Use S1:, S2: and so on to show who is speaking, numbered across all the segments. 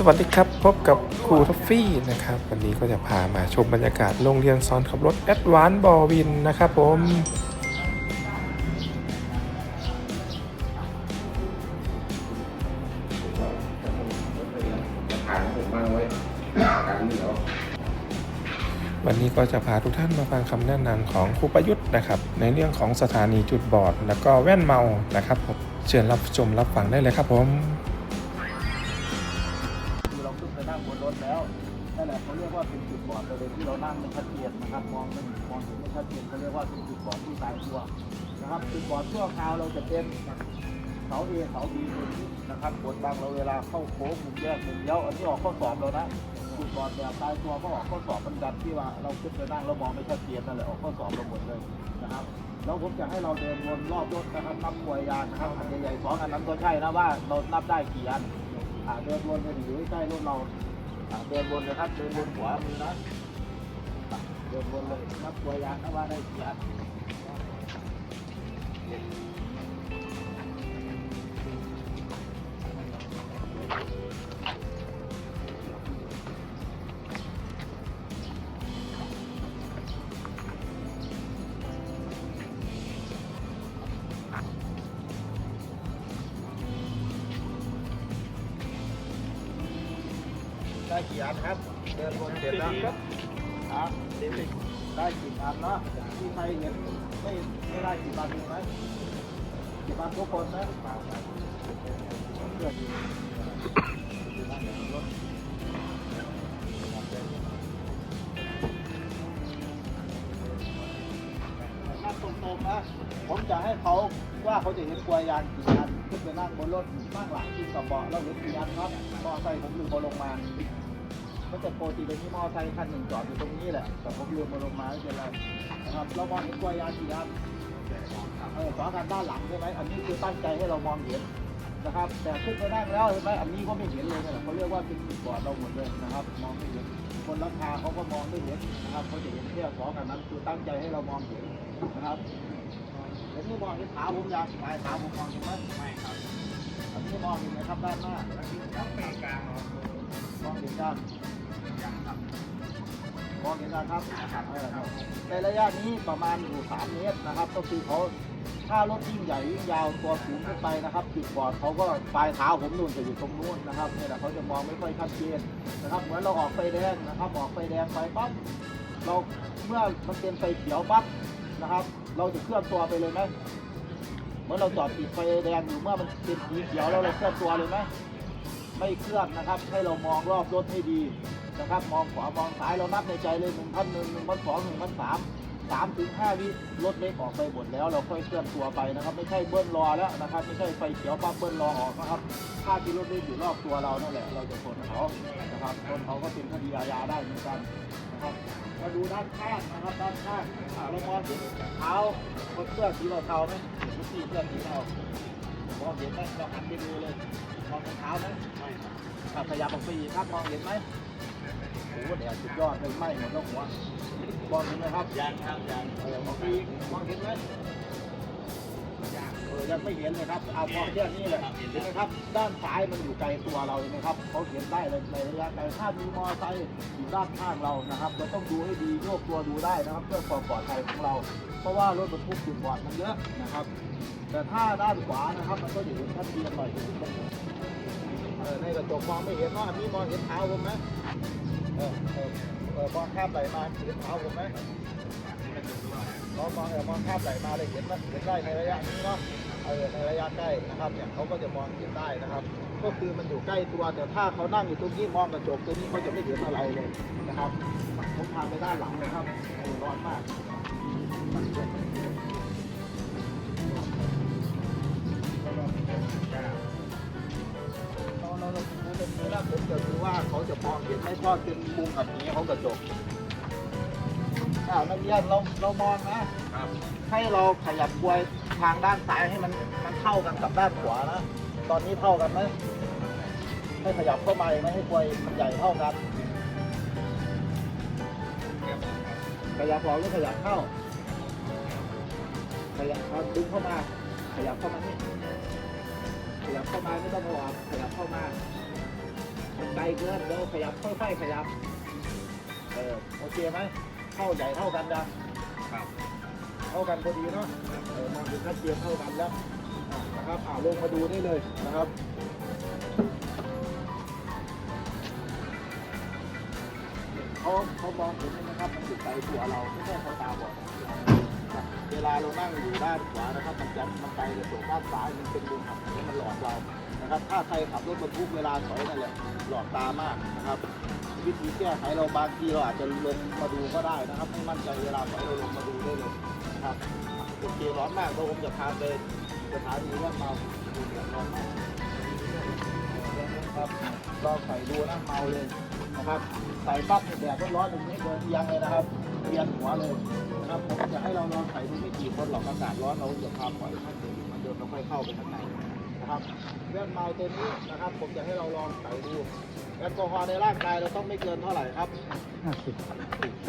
S1: สวัสดีครับ พบกับครูท็อฟฟี่นะครับ วันนี้ก็จะพามาชมบรรยากาศโรงเรียนสอนขับรถแอดวานบอวินนะครับผม
S2: วัน
S1: นี้ก็จะพาทุกท่านมาฟังคำแนะนำของครูประยุทธ์นะครับ ในเรื่องของสถานีจุดบอด แล้วก็แว่นเมานะครับผมเชิญรับชมรับฟังได้เลยครับผม
S3: ถแล้วนั่นแหละเขาเรียกว่าเป็นจุดบอดประเด็นที่เรานั่งไม่ชัดเจนนะครับ มองไม่มองเห็นไม่ชัดเจนเขาเรียกว่าเป็นจุดบอดที่ตายตัวนะครับจุดบอดชั่วคราวเราจะเป็นเสาเอเสาบีตัวนี้นะครับกดบังเราเวลาเข้าโค้งมุมแยกมุมเลี้ยวอันนี้ออกข้อสอบเรานะจุดบอดแบบตายตัวก็ออกข้อสอบบันดันที่ว่าเราขึ้นไปนั่งเรามองไม่ชัดเจนนั่นแหละออกข้อสอบเราหมดเลยนะครับแล้วผมจะให้เราเดินวนรอบรถนะครับนับหน่วยยานนะครับอันใหญ่ๆสองอันนั้นก็ใช่นะว่าเรานับได้กี่อันเดินวนไปอยู่ใกล้รถเรา เดินวนเลยครับเดินวนขวามือนะเดินวนเลยนับตัวยางนะว่าได้กี่อัน ได้กี่อันครับเดินวนเสร็จแล้วครับอะเดี๋ยวได้กี่อันเนาะที่ใครเห็นไม่ไม่ได้กี่อันมีไหมกี่อันทุกคนนะเกิดนั่งตรงๆนะผมจะให้เขาว่าเขาจะเห็นกลวยยางกี่อัน ขึ้นไปนั่งบนรถนั่งหลังที่กระเบาะแล้วเห็นกี่อันครับมอไซค์ผมลืมอลงมาก็จะปกติเป็นที่มอไซค์คันหนึ่งจอดอยู่ตรงนี้แหละแต่ผมลืมมาลงมาไม่เป็นไรนะครับเรามองเห็นกวยยางกี่อันเออสองกันด้านหลังใช่ไหมอันนี้คือตั้งใจให้เรามองเห็นนะครับ แต่ขึ้นไปนั่งแล้วเห็นไหมอันนี้ก็ไม่เห็นเลยนะเขาเรียกว่าเป็นจุดบอดเราหมดเลยนะครับ มองไม่เห็นคนราคาเขาก็มองไม่เห็นนะครับเขาจะเห็นแค่สองกันนั้นคือตั้งใจให้เรามองเห็นนะครับ มองเห็นขาผมยังปลายขาผมมองเห็นไหมไม่ครับอันนี้มองเห็นไหมครับด้านหน้าครับปีกลางมองเห็นยังยังครับมองเห็นยังครับครับในระยะนี้ประมาณอยู่สามเมตรนะครับ ก็คือเขาถ้ารถยิ่งใหญ่ยิ่งยาวตัวสูงขึ้นไปนะครับจุดบอดเขาก็ปลายเท้าผมนู่นจะอยู่ตรงนู้นนะครับนี่แหละเขาจะมองไม่ค่อยชัดเจนนะครับเหมือนเราออกไฟแดงนะครับออกไฟแดงไปปั๊บเราเมื่อมันเป็นไฟเขียวปั๊บ นะครับ เราจะเคลื่อนตัวไปเลยไหมเมื่อเราจอดติดไฟแดงอยู่เมื่อมันเป็นสีเขียวแล้วเราเคลื่อนตัวเลยไหมไม่เคลื่อนนะครับ ให้เรามองรอบรถให้ดีนะครับ มองขวามองซ้ายเรานับในใจเลยหนึ่งพันหนึ่งหนึ่งพันสองหนึ่งพันสาม สามถึงห้าวิรถเล็กออกไปหมดแล้วเราค่อยเคลื่อนตัวไปนะครับ ไม่ใช่เบิ้ลรอแล้วนะครับ ไม่ใช่ไฟเขียวปั๊บเบิ้ลรอออกนะครับถ้าที่รถเล็กอยู่รอบตัวเรานั่นแหละเราจะชนเขานะครับชนเขาก็เป็นคดีอาญาได้เหมือนกันนะครับมาดูด้านข้างนะครับด้านข้างอาเรามองเห็นเท้าคนเสื้อสีเทาไหมสีเสื้อสีเทามองเห็นไหมเราหันไปดูเลยมองเห็นเท้าไหมไม่ครับขยับออกไปอีกครับมองเห็นไหม โอ้โหเนี่ยสุดยอดเลยไหม้หมดแล้วหัวมองเห็นไหมครับยังครับยังเออมองไปอีกมองเห็นไหมเออยังไม่เห็นเลยครับเอามองแค่นี้เลยเห็นไหมครับ ด้านซ้ายมันอยู่ไกลตัวเราเห็นไหมครับเขาเห็นได้เลยในระยะไกลถ้ามีมอเตอร์ไซค์อยู่ด้านข้างเรานะครับ เราต้องดูให้ดีโยกตัวดูได้นะครับ เพื่อความปลอดภัยของเรา เพราะว่ารถบรรทุกจุดบอดมันเยอะนะครับ แต่ถ้าด้านขวานะครับ มันก็จะเห็นชัดเจนหน่อยเออใน กระจกมองไม่เห็นว่าอันนี้มองเห็นเท้าผมไหมเออเออเออมองข้ามไหลมาเห็นเท้าผมไหมมองมองเออมองข้ามไหลมาเลยเห็นไหมเห็นได้ในระยะนี้เนาะเออในระยะใกล้นะครับเนี่ยเขาก็จะมองเห็นได้นะครับ ก็คือมันอยู่ใกล้ตัวแต่ถ้าเขานั่งอยู่ตรงนี้มองกระจกตัวนี้เขาจะไม่เห็นอะไรเลยนะครับผมพาไปด้านหลังเลยครับร้อนมาก แล้วผมจะดูว่าเขาจะมองเห็นไหมเพราะเป็นมุมแบบนี้เขากระจกอ้าวนักเรียนเราเรามองนะให้เราขยับกลวยทางด้านซ้ายให้มันมันเท่ากันกับด้านขวานะตอนนี้เท่ากันไหมให้ขยับเข้ามาอีกไหมให้กลวยมันใหญ่เท่ากันขยับออกหรือขยับเข้าขยับเอาดึงเข้ามา ขยับเข้ามานี่ขยับเข้ามาไม่ต้องเอาออก ขยับเข้ามามันไกลเกินเดี๋ยวขยับค่อยๆขยับ เออโอเคไหมเข้าใหญ่เท่ากันยัง
S2: ครับ
S3: เท่ากันพอดีเนาะเออมองดูชัดเจนเท่ากันแล้วอะนะครับอ่าลงมาดูได้เลยนะครับเขาเขามองเห็นไหมนะครับมันอยู่ไกลตัวเราไม่ใช่เขาตาบอดนะครับเวลาเรานั่งอยู่ด้านขวานะครับ มันจะมันไกลแต่ส่วนด้านซ้ายมันเป็นมุมหักนี้มันหลอกเรา นะครับถ้าใครขับรถบรรทุกเวลาถอยนั่นแหละหลอกตามากนะครับ วิธีแก้ไขเราบางทีเราอาจจะลงมาดูก็ได้นะครับไม่มั่นใจเวลาถอยเราลงมาดูได้เลยนะครับโอเคร้อนมากเราผมจะพาไปสถานีว่าเมาดูเดือดร้อนมากครับลองใส่ดูนะเมาเลยนะครับใส่ปั๊บแดดร้อนๆอย่างนี้เดินเอียงเลยนะครับเวียนหัวเลยนะครับผมจะให้เราลองใส่ดูไม่กี่คนหรอกอากาศร้อนเราจะพาปล่อยให้เดินมันเดินเราค่อยเข้าไปข้างใน นะครับเรื่องเมาตัวนี้นะครับ ผมจะให้เราลองใส่ดูแอลกอฮอล์ในร่างกายเราต้องไม่เกินเท่าไหร่ครับ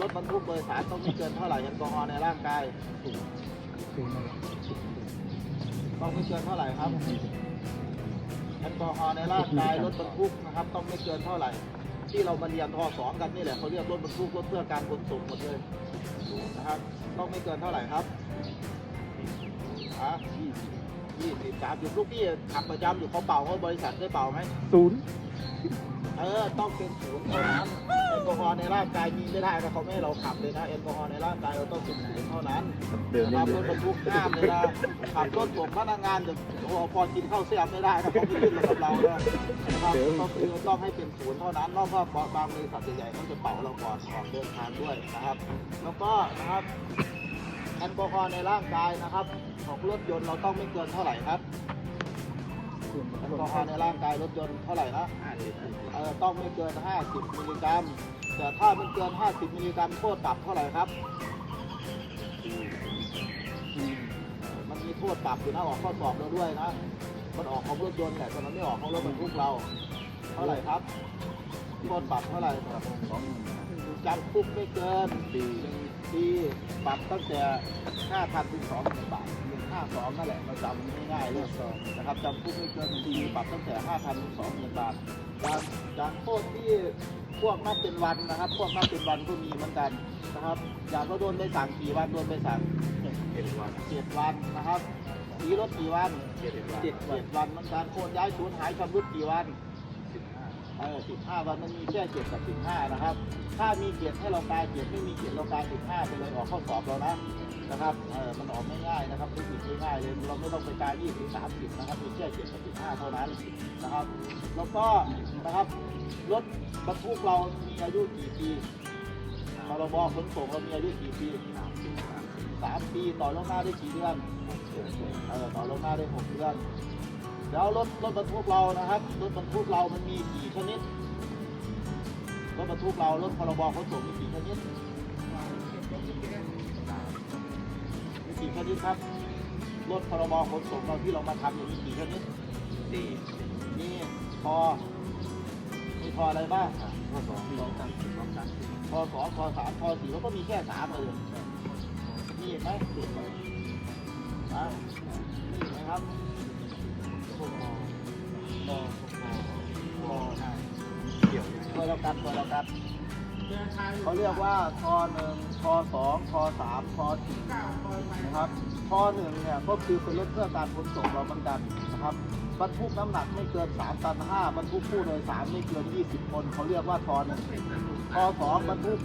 S3: รถบรรทุกโดยสารต้องไม่เกินเท่าไหร่แอลกอฮอล์ในร่างกายต้องไม่เกินเท่าไหร่ครับแอลกอฮอล์ในร่างกายรถบรรทุกนะครับ ต้องไม่เกินเท่าไหร่ ที่เรามาเรียนทสองกันนี่แหละเขาเรียกรถบรรทุกรถเพื่อการขนส่งหมดเลยนะครับ ต้องไม่เกินเท่าไหร่ครับอะ ยี่สิบยี่สิบสามสิบลูกพี่ขับประจำอยู่เขาเป่าเขาบริษัทได้เป่าไหม
S1: ศูนย์
S3: เออต้องเป็นศูนย์เท่านั้นแอลกอฮอล์ในร่างกายมีไม่ได้นะเขาไม่ให้เราขับเลยนะแอลกอฮอล์ในร่างกายเราต้องเป็นศูนย์เท่านั้น
S2: เดิน
S3: นะครับ
S2: เรื่
S3: ร
S2: อ
S3: ถ
S2: ย
S3: บรรทุกห้ามเลยนะขับรถส่งพนักงานเดี๋ยวโอ้โหพอกินข้าวเสียบไม่ได้นะเขาไม่ขึ้นกับเราเลยนะครับก็คือต้องให้เป็นศูนย์เท่านั้นนอกจากบางบริษัทใหญ่ๆเขาจะเป่าเราก่อนก่อนเดินทางด้วยนะครับ แล้วก็นะครับ แอลกอฮอล์ในร่างกายนะครับ ของรถยนต์เราต้องไม่เกินเท่าไหร่ครับแอลกอฮอล์ในร่างกายรถยนต์เท่าไหร่นะเออต้องไม่เกิน 50 มิลลิกรัม แต่ถ้ามันเกิน 50 มิลลิกรัมโทษปรับเท่าไหร่ครับ มันมีโทษปรับอยู่นะออกข้อสอบเราด้วยนะ มันออกของรถยนต์แหละแต่มันไม่ออกของรถบรรทุกเรา เท่าไหร่ครับ โทษปรับเท่าไหร่ครับจำคุกไม่เกินปี ปีปรับตั้งแต่5,000ถึง2,000บาท152นั่นแหละเราจำง่ายๆเลยนะครับจำคุกไม่เกินปีปรับตั้งแต่5,000ถึง2,000บาทจากจากโทษที่พวกนับเป็นวันนะครับ พวกนับเป็นวันก็มีเหมือนกันนะครับอย่างเราโดนไปสั่งกี่วันโดนไปสั่ง
S2: เจ็ดวัน
S3: เจ็ดวันนะครับสีรถกี่วัน
S2: เจ็ดวัน
S3: เจ็ดวันเหมือนกันโอนย้ายศูนย์หายชำรุดกี่วัน เออสิบห้าวันมันมีแค่เจ็ดกับสิบห้านะครับ ถ้ามีเจ็ดให้เรากายเจ็ดไม่มีเจ็ดเรากายสิบห้าไปเลยออกข้อสอบเรานะนะครับเออมันออกไม่ง่ายนะครับไม่ผิดง่ายๆเลยเราไม่ต้องไปกายยี่สิบสามสิบนะครับมีแค่เจ็ดกับสิบห้าเท่านั้นนะครับ แล้วก็นะครับรถบรรทุกเรามีอายุกี่ปีพรบขนส่งเรามีอายุกี่ปีสามปีต่อลงหน้าได้กี่เดือนเออต่อลงหน้าได้หกเดือน แล้วรถรถบรรทุกเรานะครับรถบรรทุกเรามันมีกี่ชนิดรถบรรทุกเรารถพรบขนส่งมีกี่ชนิดมีกี่ชนิดครับรถพรบขนส่งเราที่เรามาทำอยู่มีกี่ชนิด
S2: สี่
S3: มีพอมีพออะไรบ้าง
S2: ข้อสองสองสามสิบสองสาม
S3: พอสองพอสามพอสี่เขาก็มีแค่สามเลยมีอีกไหมมีอีกไหมอะมีอีกไหมครับ
S2: พอมอพอพอได้เกี่ยวยังไง
S3: ตัวเรากันตัวเรากันเขาเรียกว่าทอหนึ่งทอสองทอสามทอสี่นะครับทอหนึ่งเนี่ยก็คือเป็นรถเพื่อการขนส่งเรามือนกันนะครับบรรทุกน้ำหนักไม่เกิน3ตัน5บรรทุกผู้โดยสารไม่เกิน 20 คน เขาเรียกว่าทอหนึ่งทอสองบรรทุก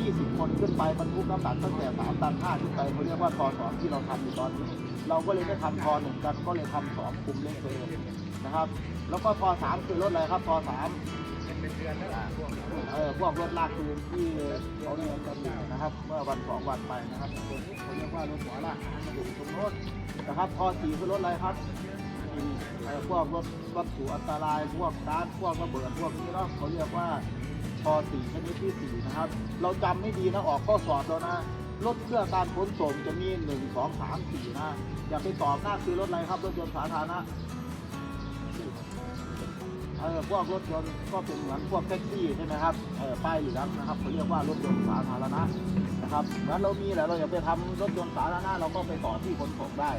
S3: 20 คนขึ้นไปบรรทุกน้ำหนักตั้งแต่ 3 ตัน 5 ขึ้นไปเขาเรียกว่าทอสองที่เราทำอยู่ตอนนี้ เราก็เลยไม่ทำทอหนึ่งกันก็เลยทำสองกลุ่มเล็กไปเลยนะครับ แล้วก็ทอสามคือรถอะไรครับทอสาม
S2: เป็นเดือนแล้วพวก
S3: เออพวกรถลากจูงที่เขาเรียนกันอยู่นะครับ เมื่อวันสองวันไปนะครับตัวนี้เขาเรียกว่ารถหัวลากหางมาอยู่ตรงโน้นะครับทอสี่คือรถอะไรครับพวกรถวัตถุอันตรายพวกการดพวกระเบิดพวกนี้เนาะเขาเรียกว่า ทอสี่ชนิดที่สี่นะครับ เราจำไม่ดีนะออกข้อสอบแล้วนะรถเครื่องการขนส่งจะมีหนึ่งสองสามสี่นะ อย่าไปตอบหน้าคือรถอะไรครับ รถยนต์สาธารณะเออพวกรถยนต์ก็เป็นเหมือนพวกแท็กซี่ใช่ไหมครับเออป้ายเหลืองนะครับเขาเรียกว่ารถยนต์สาธารณะนะครับเหมือนเรามีแหละเราอยากไปทำรถยนต์สาธารณะเราก็ไปต่อที่ขนส่งได้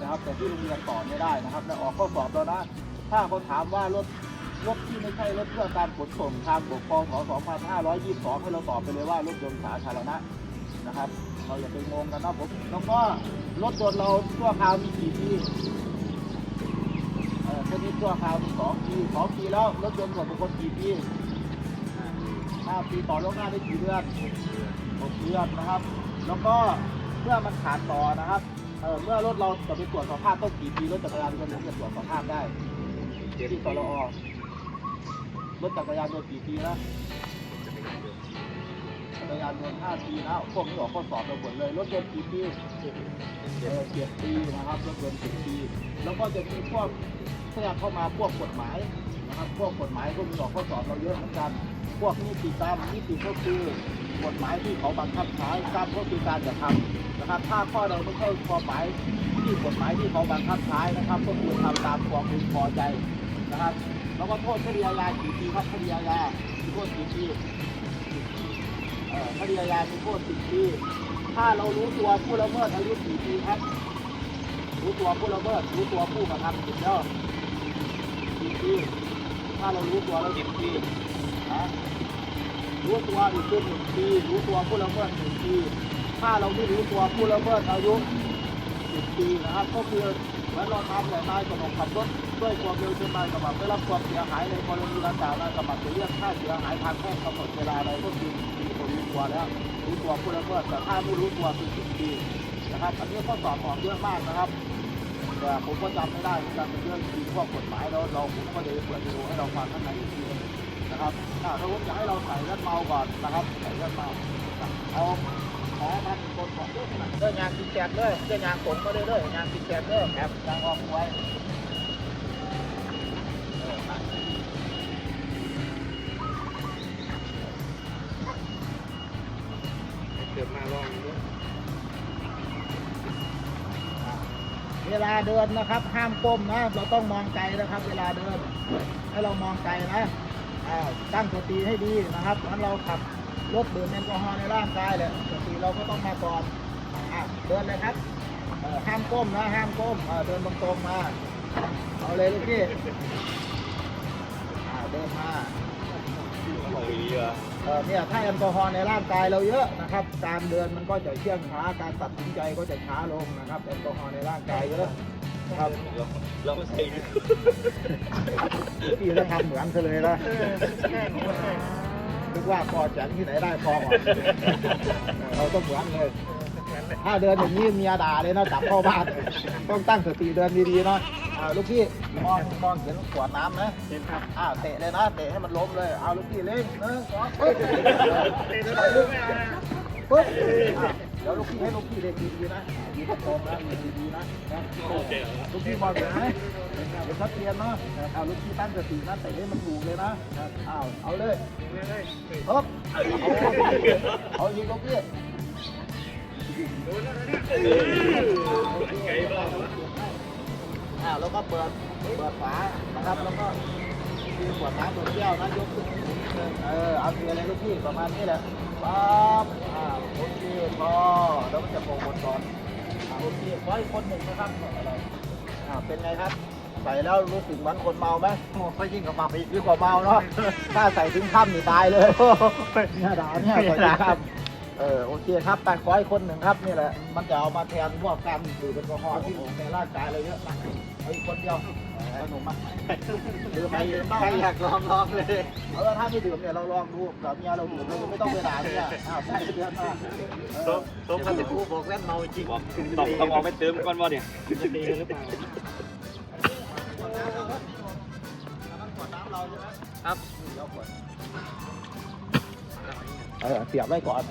S3: นะครับ แต่ที่โรงเรียนต่อไม่ได้นะครับและออกข้อสอบแล้วนะ ถ้าคนถามว่ารถ รถที่ไม่ใช่รถเพื่อการขนส่งทางบกพศ2522 ให้เราตอบไปเลยว่ารถยนต์สาธารณะนะครับ เราอย่าไปงงกันนะผมแล้วก็รถยนต์เราชั่วคราวมีกี่ปีเออชนิดชั่วคราวมีสองปีสองปีแล้วรถยนต์ส่วนบุคคลกี่ปีห้าปีต่อล่วงหน้าได้กี่เดือนหกเดือนนะครับ แล้วก็เมื่อมันขาดต่อนะครับเออเมื่อรถเราจะไปตรวจสภาพต้องกี่ปีรถจักรยานยนต์ถึงจะตรวจสภาพได้ที่ตลอร ถจักรยานยนต์กี่ปีนะจักรยานยนต์5ปีนะพวกนี้ออกข้อสอบเราหมดเลยรถยนต์กี่ปีเออเจ็ดปีนะครับรถยนต์สิบปี แล้วก็จะมีพวกแทรกเข้ามาพวกกฎหมายนะครับพวกกฎหมายก็มีออกข้อสอบเราเยอะเหมือนกัน พวกนิติกรรมนิติดก็คือกฎหมายที่เขาบังคับใช้กรรมก็คือการกระทำนะครับ ถ้าข้อใดไม่ใช่ความหมายที่กฎหมายที่เขาบังคับใช้นะครับ ก็คือทำตามความพึงพอใจ นะครับ แล้วก็โทษคดีอาญากี่ปีครับคดีอาญามีโทษกี่ปีเอ่อคดีอาญามีโทษสิบปี ถ้าเรารู้ตัวผู้ละเมิดอายุกี่ปีครับ รู้ตัวผู้ละเมิดรู้ตัวผู้กระทำผิดแล้วสิบปี ถ้าเรารู้ตัวแล้วสิบปีนะรู้ตัวอีกคือหนึ่งปี รู้ตัวผู้ละเมิดหนึ่งปี ถ้าเราไม่รู้ตัวผู้ละเมิดอายุสิบปีนะครับ ก็คือเหมือนเราทำแต่นายกำลังขับรถ ด้วยความเร็วจนนายกำลังได้รับความเสียหายในกรณีดังกล่าวนายกำลังจะเรียกค่าเสียหายทางแพ่งกำหนดเวลาใดก็คือมีคนรู้ตัวแล้วรู้ตัวผู้ละเมิดแต่ถ้าไม่รู้ตัวคือสิบปีนะครับอันนี้ข้อสอบออกเยอะมากนะครับแต่ผมก็จำไม่ได้เหมือนกันเป็นเรื่องที่ข้อกฎหมายแล้วเราผมก็เลยเปิดดีโอให้เราฟังข้างในอีกทีนะครับอ่าถ้าผมอยากให้เราใส่เลือดเมาก่อนนะครับใส่เลือดเมาเอาขอมาเป็นคนของเรื่องเรื่องยางติดแกนเลยเรื่องยางผมก็เลยเลยยางติดแกนเลยแอบยางออกไว้
S2: ลา
S3: เดินนะครับ ห้ามก้มนะ เราต้องมองไกลนะครับ เวลาเดิน ให้เรามองไกลนะตั้งสติให้ดีนะครับงั้นเราขับรถดื่มแอลกอฮอล์ในร่างกายเลยสติเราก็ต้องมาก่อนเดินเลยครับห้ามก้มนะ ห้ามก้มเดินตรงๆมา เอาเลยลูกพี่เดินมา
S2: บอกดีอะ
S3: เอ่อเนี่ยถ้าแอลกอฮอล์ในร่างกายเราเยอะนะครับ การเดินมันก็จะเชื่องช้า การตัดสินใจก็จะช้าลงนะครับแอลกอฮอล์ในร่างกายเยอะนะครับ
S2: เราไม่ใส่ดิ
S3: พี่จะทำเหมือนกันเลยนะนึกว่าพอแจกที่ไหนได้พอก่อนเราต้องเหมือนเลยถ้าเดินอย่างนี้เมียด่าเลยนะจับเข้าบ้านต้องตั้งสติเดินดีๆเนาะอ่าลูกพี่ มองมองเห็นขวดน้ำไหม
S2: เห็นครับ
S3: อ่าเตะเลยนะ เตะให้มันล้มเลย เอาลูกพี่เล่งหนึ่งสองปึ๊บปึ๊บอะเดี๋ยวลูกพี่ให้ลูกพี่เล่นดีๆนะดีตรงๆนะดีๆนะนะลูกพี่มองเห็นไหมเดี๋ยวชัดเจนเนาะเอาลูกพี่ตั้งสตินะเตะให้มันถูกเลยนะเอาเอาเลยปึ๊บเอาเอาอีกลูกพี่ อ่าแล้วก็เปิดเปิดฝานะครับแล้วก็มีขวดน้ำขวดแก้วนะยกขึ้นนิดนึงเออเอาเทอะไรลูกพี่ประมาณนี้แหละปั๊บอ่าโอเคพอแล้วมันจะโปร่งหมดก่อนอ่าโอเคไว้คนหนึ่งนะครับอะไรอ่าเป็นไงครับ ใส่แล้วรู้สึกเหมือนคนเมาไหมโอ้ค่อยยิ่งกว่าเมาอีกยิ่งกว่าเมาเนาะถ้าใส่ถึงค่ำนี่ตายเลยเนี่ยด่าเนี่ยใส่ถึงค่ำ เออโอเคครับแต่ขอให้คนหนึ่งครับนี่แหละมันจะเอามาแทนพวกการดื่มแอลกอฮอล์ที่ในร่างกายเราเยอะนะเอาอีกคนเดียวสนุกมากดื่มไปดื่มต้อง
S2: ใครอยากลองลองเลย
S3: เออถ้าไม่ดื่มเนี่ยเราลองดูกับเมียเราดื่มเราไม่ต้องไปด่าเนี่ยอ้าวใช่เดือนมาเต้
S2: มพันธุ์กูบอกแว่นเมาจริง
S4: ต้องต้องเอาไปเติมก่อนว่าเนี่ย
S2: จะดีหรือเปล่า
S3: ขวดน้ำเราใช่ม
S2: ครับ
S3: เดี๋ยวขวดเออเสียบไว้ก่อน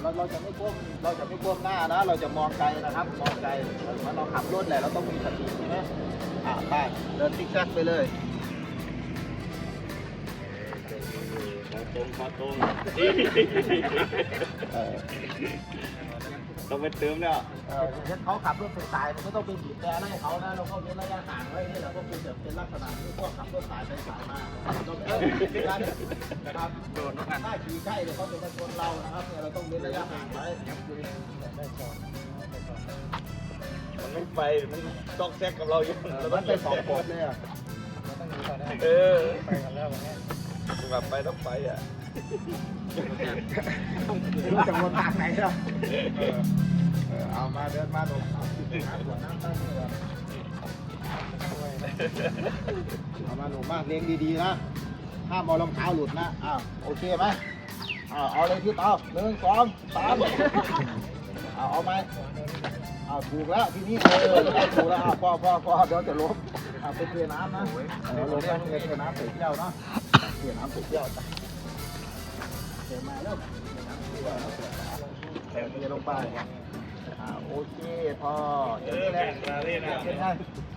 S3: เราเราจะไม่ก้มเราจะไม่ก้มหน้านะ เราจะมองไกลนะครับ มองไกลเหมือเราขับรถแหละเราต้องมีสติใช่ไหมอ่าไปเดินซิกแซกไปเลย
S4: ตรงมาตรง ต้องไปเติมแล้ว
S3: เอออย่างเช่นเขาขับรถสายๆเราไม่ต้องไปบีบแต่ให้เขานะเราก็เว้นระยะห่างไว้นี่แหละก็คือจะเป็นลักษณะที่พวกขับรถสายไปสายมาเราไม่ต้องบีบกันนะครับโดนถ้าขี่ใกล้เดี๋ยวเขาจะมาชนเรานะครับเนี่ยเราต้องเว้นระยะห่างไว้ได้ก่อน
S4: มันไม่ไปมันต้องแซกกับเราอยู่
S3: มันเป็นสองกบเลยอะ
S2: มันต้องรู้ก่อนนะ
S4: เออ
S2: ไปกันแล้ววันนี้
S4: แบบไปต้องไปอะ
S3: รู้ จะวนทางไหนอะเอเออเอามาเดินมาหนุ่มาน้ำขวน้ำตั้งเอามาหนุ่มมากเลี้ยงดีๆนะ ห้ามเอารองเท้าหลุดนะ อ้าว โอเคไหมอ้าวเอาเลยพี่เต้าหนึ่งสองสามเอาเอาไหมเอาวถูกแล้วทีนี้เออถูกแล้วอะพอพอพอเดี๋ยวจะล้มเอาไปเทน้ำนะเดี๋ยวล้มแล้วเทน้ำใส่แก้วนะเทน้ำใส่แก้วจ้ะเทมา เริ่มเทน้ำใส่แก้วแล้วเทเทลงไปอ่าโอเคพออย่างนี้แหละเป็นไง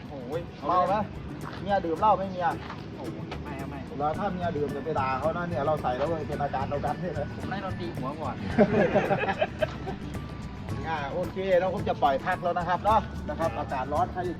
S3: โอ้ยเมาไหมเมียดื่มเหล้าไหม่เมีย
S2: ไม่ไม่
S3: เราถ้าเมียดื่มจะไปด่าเขานะเนี่ยเราใส่แล้วเลยเป็นอาจารย์เรากันเนี่ยนะ
S2: ผมไล่โดนตีหัวก่อน
S3: อ่าโอเคเราคงจะปล่อยพักแล้วนะครับเนาะนะครับอากาศร้อนใคร